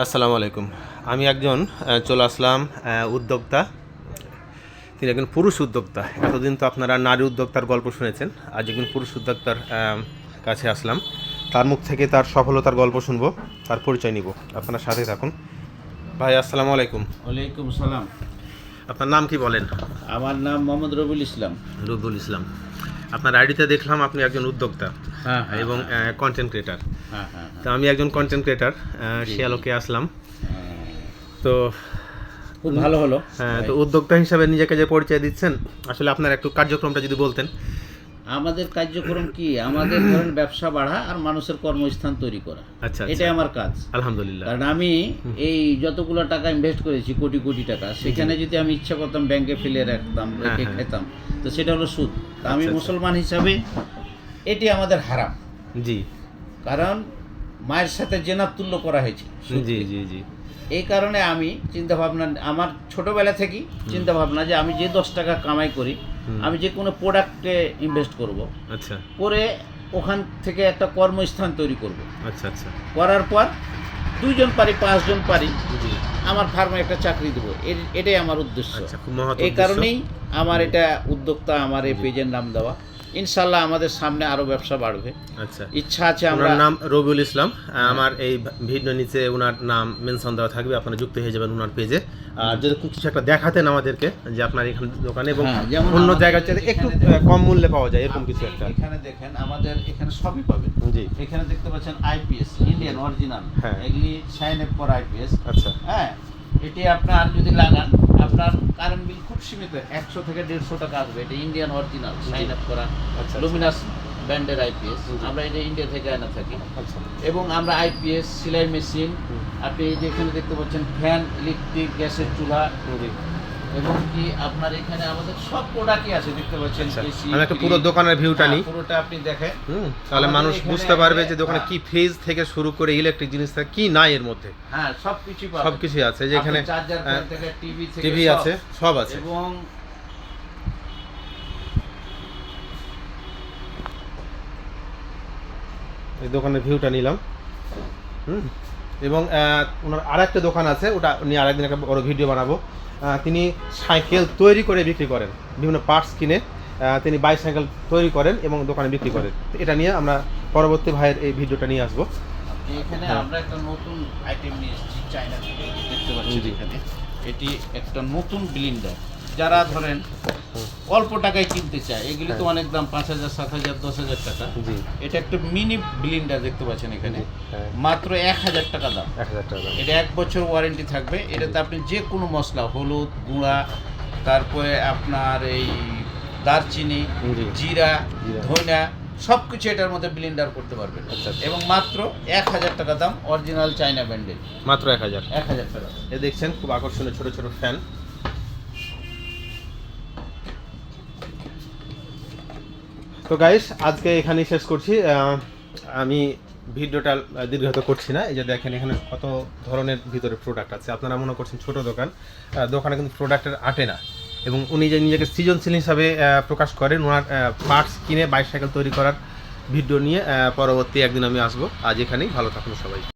আসসালামু আলাইকুম। আমি একজন চলে আসলাম উদ্যোক্তা। তিনি একজন পুরুষ উদ্যোক্তা। এতদিন তো আপনারা নারী উদ্যোক্তার গল্প শুনেছেন। আজ একজন পুরুষ উদ্যোক্তার কাছে আসলাম। তার মুখ থেকে তার সফলতার গল্প শুনব তার পরিচয় নিব। আপনার সাথে থাকুন। ভাই আসসালামু আলাইকুম। ওয়ালাইকুম সালাম। আপনার নাম কি বলেন? আমার নাম মোহাম্মদ রবুল ইসলাম। রুবুল ইসলাম। আপনার আইডিতে দেখলাম আপনি একজন উদ্যোক্তা হ্যাঁ এবং কন্টেন্ট ক্রিয়েটার হ্যাঁ হ্যাঁ তো আমি একজন কন্টেন্ট ক্রিয়েটার শিয়ালোকে আসলাম। তো খুব ভালো হলো। হ্যাঁ তো উদ্যোক্তা হিসাবে নিজেকে যে পরিচয় দিচ্ছেন আসলে আপনার একটু কার্যক্রমটা যদি বলতেন। আমাদের কার্যক্রম কি? আমাদের ধরেন ব্যবসা বাড়া আর মানুষের কর্মস্থান তৈরি করা। আচ্ছা এটাই আমার কাজ। আলহামদুলিল্লাহ। কারণ আমি এই যতগুলো টাকা ইনভেস্ট করেছি কোটি কোটি টাকা সেখানে যদি আমি ইচ্ছা করতাম ব্যাংকে ফেলে রাখতাম রেখে হ্যাঁ। খেতাম তো সেটা হলো সুদ। তা আমি আচ্ছা, আচ্ছা। মুসলমান হিসাবে এটি আমাদের হারাম। জি। কারণ মায়ের সাথে জেনার তুল্য করা হয়েছে জি জি জি। এই কারণে আমি চিন্তা ভাবনা আমার ছোটবেলা থেকেই চিন্তা ভাবনা যে আমি যে দশ টাকা কামাই করি। আমি যে কোনো প্রোডাক্টে ইনভেস্ট করব। আচ্ছা। করে ওখান থেকে একটা কর্মস্থান তৈরি করব। আচ্ছা আচ্ছা। করার পর দুইজন পারি পাঁচজন পারি আমার ফার্মে একটা চাকরি দেবো। এটাই আমার উদ্দেশ্য। আচ্ছা এই কারণেই আমার এটা উদ্যোক্তা আমার এই পেজের নাম দেওয়া। ইনশাল্লাহ আমাদের সামনে আরও ব্যবসা বাড়বে। আচ্ছা। ইচ্ছা আছে আমরা নাম রবিউল ইসলাম। আমার এই ভিডিও নিচে ওনার নাম মেনশন দেওয়া থাকবে আপনারা যুক্ত হয়ে যাবেন ওনার পেজে। আর যদি কিছু একটা দেখাতেন আমাদেরকে যে আপনার এখানে দোকানে এবং হ্যাঁ, অন্য জায়গার চেয়ে একটু কম মূল্যে পাওয়া যায় এরকম কিছু একটা। এখানে দেখেন আমাদের এখানে সবই পাবেন। জি। এখানে দেখতে পাচ্ছেন আইপিএস ইন্ডিয়ান অরিজিনাল হ্যাঁ। এগুলি সাইন আপ করা আইপিএস আচ্ছা। হ্যাঁ এটি আপনার যদি লাগান আপনার কারেন্ট বিল খুব সীমিত একশো থেকে দেড়শো টাকা আসবে। এটা ইন্ডিয়ান অরিজিনাল সাইন আপ করা আচ্ছা লুমিনাস ব্র্যান্ডের আইপিএস আমরা এটা ইন্ডিয়া থেকে আনা থাকি। আচ্ছা। এবং আমরা আইপিএস সেলাই মেশিন আপনি এই যে এখানে দেখতে পাচ্ছেন ফ্যান ইলেকট্রিক গ্যাসের চুলা। এবং কি আপনার এখানে আমাদের সব প্রোডাক্টই আছে দেখতে পাচ্ছেন আচ্ছা আমি একটা পুরো দোকানের ভিউটা হ্যাঁ, নিই। পুরোটা আপনি দেখেন। তাহলে মানুষ বুঝতে পারবে যে দোকানে হ্যাঁ। কি ফ্রিজ থেকে শুরু করে ইলেকট্রিক জিনিস থেকে কি নাই এর মধ্যে। হ্যাঁ সব কিছু সব কিছুই আছে যে এখানে চার্জার থেকে টিভি থেকে টিভি আছে সব আছে। এবং এই দোকানের ভিউটা নিলাম। হুম। এবং ওনার আরেকটা দোকান আছে ওটা নিয়ে আরেকদিন একটা বড় ভিডিও বানাবো। তিনি সাইকেল তৈরি করে বিক্রি করেন বিভিন্ন পার্টস কিনে তিনি বাইসাইকেল তৈরি করেন এবং দোকানে বিক্রি করেন। এটা নিয়ে আমরা পরবর্তী ভাইয়ের এই ভিডিওটা নিয়ে আসব। এখানে হ্যাঁ। আমরা একটা নতুন আইটেম নিয়ে এসেছি চায়না থেকে দেখতে পাচ্ছেন জি। এখানে। এটি একটা নতুন ব্লিন্ডার যারা ধরেন অল্প টাকায় কিনতে চায় এগুলি তো। অনেক দাম পাঁচ হাজার সাত হাজার দশ হাজার টাকা। এটা একটা মিনি ব্লিন্ডার দেখতে পাচ্ছেন এখানে। হ্যাঁ। মাত্র এক হাজার টাকা দাম। এটা এক বছর ওয়ারেন্টি থাকবে। এটাতে আপনি যে কোনো মশলা হলুদ গুঁড়া তারপরে আপনার এই দারচিনি জিরা। ধনিয়া সব কিছু এটার মধ্যে ব্লেন্ডার করতে পারবেন। আচ্ছা, আচ্ছা। এবং মাত্র এক হাজার টাকা দাম অরিজিনাল চাইনা ব্র্যান্ডের মাত্র এক হাজার। এক হাজার টাকা এ দেখছেন খুব আকর্ষণীয় ছোট ছোট ফ্যান তো গাইস আজকে এখানেই শেষ করছি। আমি ভিডিওটা দীর্ঘত করছি না। এই যে দেখেন, এখানে কত ধরনের ভিতরে প্রোডাক্ট আছে। আপনারা মনে করছেন ছোট দোকান। দোকানে কিন্তু প্রোডাক্টের আটে না। এবং উনি যে নিজেকে সৃজনশীল হিসাবে প্রকাশ করেন ওনার পার্টস কিনে বাইসাইকেল তৈরি করার ভিডিও নিয়ে পরবর্তী একদিন আমি আসব। আজ এখানেই। ভালো থাকুন সবাই।